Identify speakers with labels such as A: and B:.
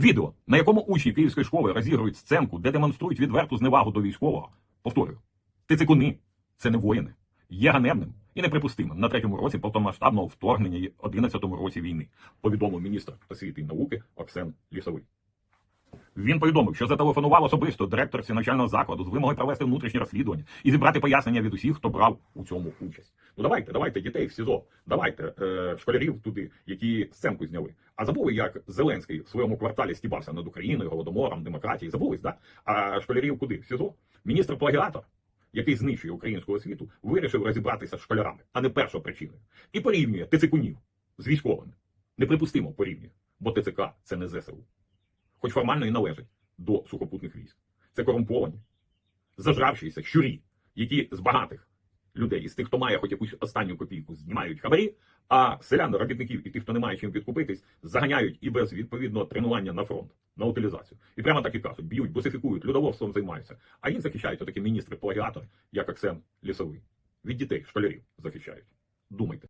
A: Відео, на якому учні київської школи розігрують сценку, де демонструють відверту зневагу до військового. Повторюю, ти цикуни, це не воїни. Є ганебним і неприпустимим на третьому році повномасштабного вторгнення і 11-му році війни, повідомив міністр освіти і науки Оксен Лісовий. Він повідомив, що зателефонував особисто директорці навчального закладу з вимогою провести внутрішнє розслідування і зібрати пояснення від усіх, хто брав у цьому участь. Ну давайте, давайте дітей в СІЗО, давайте е, школярів туди, які сценку зняли. А забули, як Зеленський в своєму кварталі стібався над Україною, голодомором, демократією. Забулись, да? А школярів куди? В СІЗО? Міністр плагіатор, який знищує українську освіту, вирішив розібратися з школярами, а не першопричиною. І порівнює ТЦКунів з військовими. Неприпустимо порівнює, бо ТЦК це не ЗСУ хоч формально і належить до сухопутних військ. Це корумповані, зажравшіся щурі, які з багатих людей, із тих, хто має хоч якусь останню копійку, знімають хабарі, а селян, робітників і тих, хто не має чим відкупитись, заганяють і без відповідного тренування на фронт, на утилізацію. І прямо так і кажуть, б'ють, босифікують, людоводством займаються. А їх захищають отакі міністри-плагіатори, як Оксен Лісовий. Від дітей, школярів захищають. Думайте.